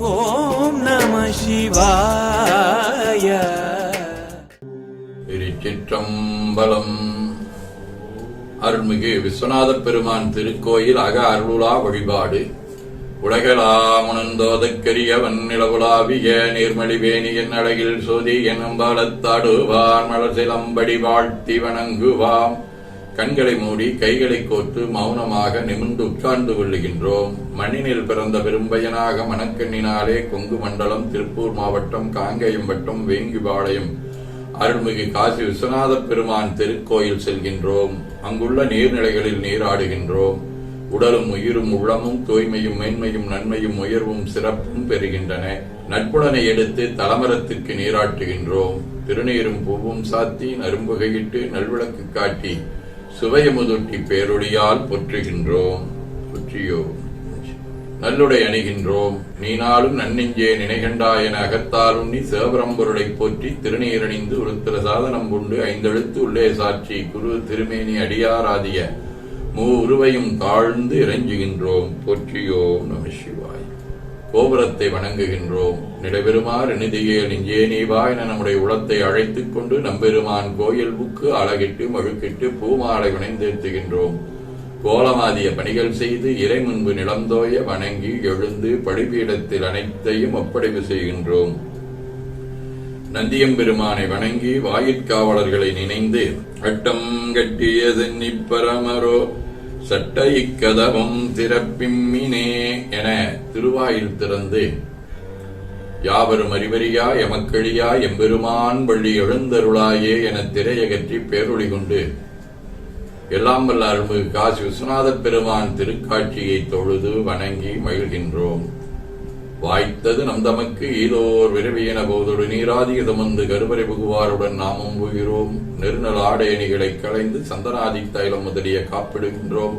ஓம் நம சிவாய. திருச்சிற்றம்பலம். அருள்மிகு விஸ்வநாத பெருமான் திருக்கோயில் அக அருளுலா வழிபாடு. உலகலாமுணந்தோதற்கரியவன் நிலவுலாவிய நீர்மலிவேணியன் அழகில் சோதி என்னம்பாலத்தாடுவார் மலர்சிலம்படி வாழ்த்தி வணங்குவாம். கண்களை மூடி கைகளை கோர்த்து மௌனமாக நிமிர்ந்து உட்கார்ந்து கொள்ளுகின்றோம். மண்ணினில் பிறந்த பெரும்பயனாக மணக்கண்ணினாலே கொங்கு மண்டலம் திருப்பூர் மாவட்டம் காங்கேயம் வட்டம் வேங்கிபாளையம் அருள்மிகு காசி விஸ்வநாத பெருமான் திருக்கோயில் செல்கின்றோம். அங்குள்ள நீர்நிலைகளில் நீராடுகின்றோம். உடலும் உயிரும் உள்ளமும் தூய்மையும் மேன்மையும் நன்மையும் உயர்வும் சிறப்பும் பெறுகின்றன. நட்புடனை எடுத்து தலமரத்திற்கு நீராட்டுகின்றோம். திருநீரும் பூவும் சாத்தி நரும்புகையிட்டு நல்விளக்கு காட்டி சுவையமுதொட்டி பேரொழியால் பொற்றுகின்றோம். பொற்றியோ. நல்லுடை அணிகின்றோம். நீ நாளும் நன்னெஞ்சே நினைகண்டா என அகத்தாலும் நீ சிவபரம்பொருளை போற்றி திருநீரணிந்து உருத்திர சாதனம் கொண்டு ஐந்தெழுத்து உள்ளே சாட்சி குரு திருமேனி அடியாராதிய மூ உருவையும் தாழ்ந்து இறைஞ்சுகின்றோம். போற்றியோம் நம சிவாய். கோபுரத்தை வணங்குகின்றோம். நிலபெருமாறு நிதியே நெஞ்சே நீவா என நம்முடைய உளத்தை அழைத்துக் கொண்டு நம்பெருமான் கோயில் புக்கு அழகிட்டு மழுக்கிட்டு பூமாலை வினைந்தேத்துகின்றோம் கோலமாதிய பணிகள் செய்து இறை முன்பு நிலந்தோய வணங்கி எழுந்து படிப்பீடத்தில் அனைத்தையும் ஒப்படைப்பு செய்கின்றோம். நந்தியம்பெருமானை வணங்கி வாயிற்காவலர்களை நினைந்து அட்டம் கட்டிய சென்னி பரமரோ சட்ட இக்கதவம் திறப்பிம்மினே என திருவாயில் திறந்து யாவரும் அறிவறியா எமக்கழியா எம்பெருமான் வள்ளி எழுந்தருளாயே என திரையகற்றி பேரொழி கொண்டு எல்லாம் வல்ல அருள்மிகு காசி விஸ்வநாதப் பெருமான் திருக்காட்சியை தொழுது வணங்கி மகிழ்கின்றோம். வாய்த்தது நம் தமக்கு ஈதோர் விரவியன போதொடு நீராதிக தமந்து கருவறை புகுவாருடன் நாமும் புகிறோம் நெருநல் ஆடையணிகளை களைந்து சந்தனாதி தைலம் முதலிய காப்பிடுகின்றோம்.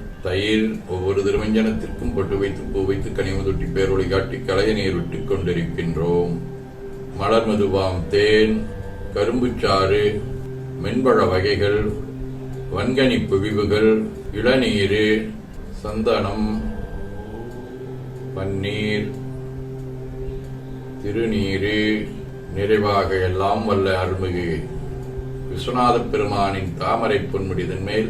தயிர் ஒவ்வொரு திருமஞ்சனத்திற்கும் பொட்டு வைத்து பூ வைத்து கனிமுதொட்டி பேரொளி காட்டி களைய நீர் விட்டுக் கொண்டிருக்கின்றோம். மலர் மதுவாம் தேன் கரும்புச்சாறு மென்பழ வகைகள் வன்கனி புவிவுகள் இளநீர் சந்தனம் பன்னீர் திருநீர் நிறைவாக எல்லாம் வல்ல அருள்மிகு விஸ்வநாத பெருமானின் தாமரை பொன்முடிதன் மேல்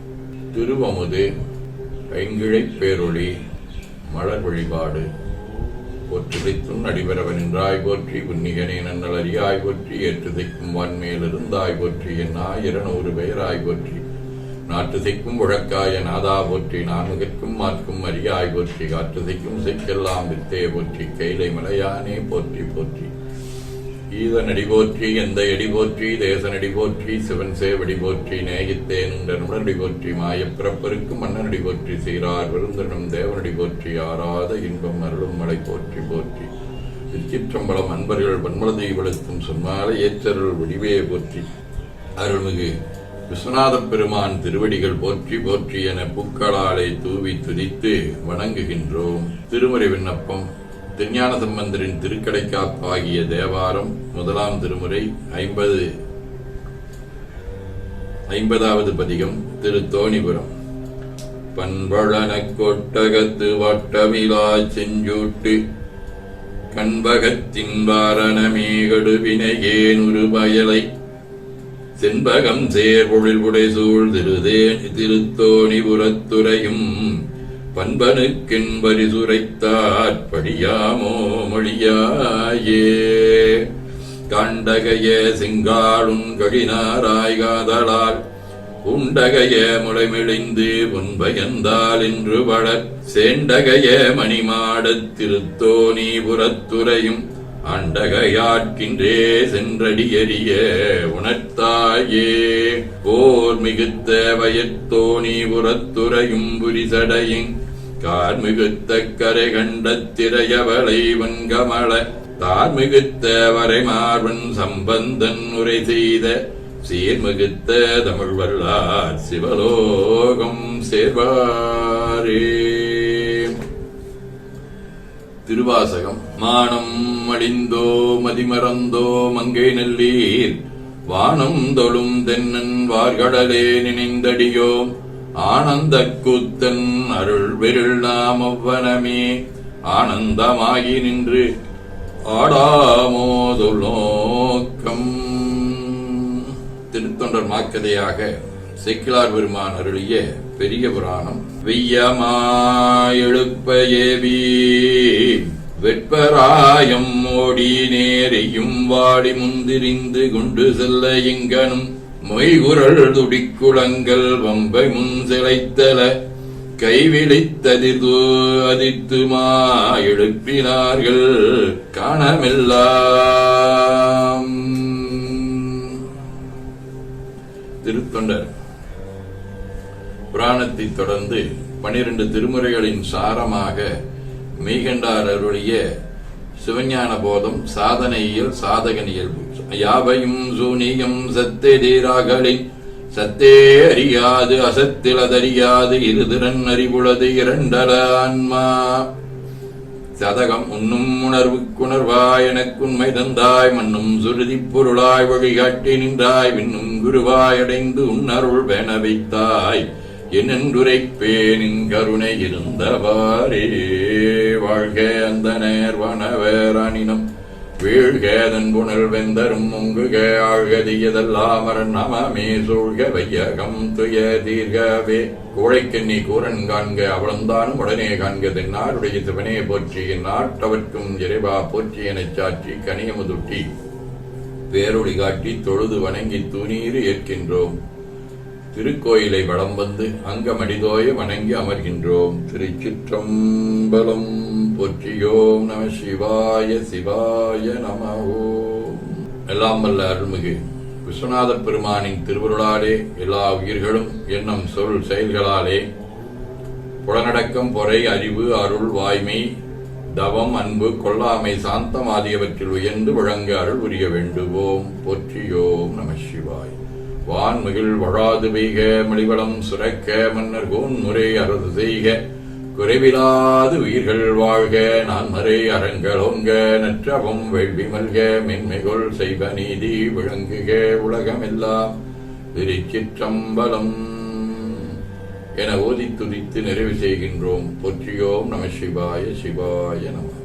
திருவமுது ஐங்கிழைப் பேரொளி மலர் வழிபாடு. போற்றுவித்தும் நடிபெறவனின்றாய் என்றாய் போற்றி நன்னல் அறியாய் போற்றி ஏற்றுதைக்கும் வான்மேலிருந்தாய் போற்றி என் ஆயிரநூறு பெயராய் போற்றி. நாட்டு திக்கும் உழக்காய நாதா போற்றி நான்முகற்கும் மாற்கும் அரியாய் போற்றி காற்று திக்கும் சிக்கெல்லாம் வித்தே போற்றி கைலை மலையானே போற்றி போற்றி. ஈதனடி போற்றி எந்த எடி போற்றி தேசனடி போற்றி சிவன் சேவடி போற்றி நேகித்தேன் நுடனடி போற்றி மாயப் பிறப்பருக்கும் மன்னனடி போற்றி சீரார் விருந்தனும் தேவனடி போற்றி ஆராத இன்பம் அருளும் மலை போற்றி போற்றி. திருச்சிற்றம்பலம் அன்பர்கள் வன்மலதை வெளுத்தும் சொன்னால ஏற்றருள் வடிவே போற்றி. அருள்மிகு விஸ்வநாத பெருமான் திருவடிகள் போற்றி போற்றி என பூக்களாலே தூவி துதித்து வணங்குகின்றோம். திருமறை விண்ணப்பம் திருஞான சம்பந்தரின் திருக்கடைக்காப்பாகிய தேவாரம் முதலாம் திருமுறை ஐம்பது ஐம்பதாவது பதிகம் திரு. தோணிபுரம். பண்பழனக் கொட்டகத்து வட்டமிலா செஞ்சூட்டு கண்பகத்தின் வாரணமேகடு வினையேன் ஒரு பயலை செண்பகம் சேர்பொழில் உடைசூழ் திருதே திருத்தோணிபுரத்துறையும் பண்பனுக்கென் படியாமோ மொழியாயே. காண்டகைய செங்காளுன் கழினாராய் காதலால் உண்டகைய முளைமிழிந்து புன்பயந்தால் என்று வளர் சேண்டகைய மணிமாடத் திருத்தோணி புறத்துறையும் அண்டகையாட்கின்றே சென்றடியறிய உணர்த்தாயே. போர் மிகுத்த வயத்தோணி புறத்துறையும் புரிசடையும் கார்மிகுத்த கரை கண்ட திரையவளை வன்கமள தார்மிகுத்த வரைமார்வன் சம்பந்தன் உரை செய்த சீர்மிகுத்த தமிழ் வல்லார் சிவலோகம் சேர்வாரே. திருவாசகம். மானம் அடிந்தோ மதிமறந்தோ மங்கை நல்லீர் வானம் தொழும் தென்னன் வார்கடலே நினைந்தடியோம் ஆனந்த கூத்தன் அருள் விருள் நாம் அவ்வனமே ஆனந்தமாகி நின்று ஆடாமோதுலோக்கம் திருத்தொண்டர் மாக்கதையாக செக்கிலார் பெருமான் அருளிய பெரிய புராணம். வெய்யமாயெழுப்ப ஏவி வெட்பராயம் ஓடி நேரையும் வாடி முந்திரிந்து கொண்டு செல்ல எங்கனும் மொய்குரல் துடிக்குளங்கள் வம்பை முன் சிலைத்தல கைவிழித்ததிர்தோ அதித்துமா எழுப்பினார்கள் காணமெல்லாம். திருத்தொண்டர். புராணத்தை தொடர்ந்து பனிரெண்டு திருமுறைகளின் சாரமாக மெய்கண்டார் அருளிய சிவஞான போதம் சாதனையியல் இயல்பு. யாவையும் சூனியம் சத்தெதிராகலின் சத்தே அறியாது அசத்தில் அசத்திலதறியாது இருதிறன் அறிவுளது இரண்டல ஆன்மா. சதகம் உண்ணும் உணர்வுக்குணர்வாய் எனக்குண்மை தந்தாய் மண்ணும் சுருதி பொருளாய் வழிகாட்டி நின்றாய் விண்ணும் குருவாய் அடைந்து உன்னருள் பெண வைத்தாய். என்னென்றுரைப்பேனின் கருணை இருந்தவாறே வாழ்க அந்த நேர்வனவேரானினம் வீழ்கேதன் புனல் வெந்தரும் முங்குக ஆழ்கதியதல்லாமரன் நமமே சூழ்க வையகம் துய தீர்கவே. கோழைக்கண்ணி கூரன் காண்க அவளந்தானும் உடனே காண்க தென்னாருடைய சிவனே போற்றி நாட்டவர்க்கும் இறைவா போற்றி எனச் சாற்றி கனியமுதுட்டி. பேரொளி காட்டி தொழுது வணங்கி துணீர் ஏற்கின்றோம். திருக்கோயிலை வளம் வந்து அங்கமடிதோய வணங்கி அமர்கின்றோம். திருச்சிற்றம்பலம் போற்றியோம் நம சிவாய சிவாய நம ஓம் எல்லாம் வல்ல அருள்மிகு விஸ்வநாத பெருமானின் திருவருளாலே எல்லா உயிர்களும் எண்ணம் சொல் செயல்களாலே புலனடக்கம் பொறை அறிவு அருள் வாய்மை தவம் அன்பு கொல்லாமை சாந்தம் ஆகியவற்றில் உயர்ந்து வழங்க அருள் புரிய வேண்டுவோம். போற்றியோம் நம சிவாய். வான்மிகில் வழாது பெய்க மணிவளம் சுரக்க மன்னர் கோன் முறை செய்க. குறைவிலாது உயிர்கள் வாழ்க நான் மறை அறங்களோங்க நற்றவம் வேள்வி மல்க மென்மைகொள் செய்வ நீதி விளங்குக உலகமெல்லாம். திருச்சிற்றம்பலம் என ஓதி துதித்து நிறைவு செய்கின்றோம். போற்றியோம் நம சிவாய சிவாய நம.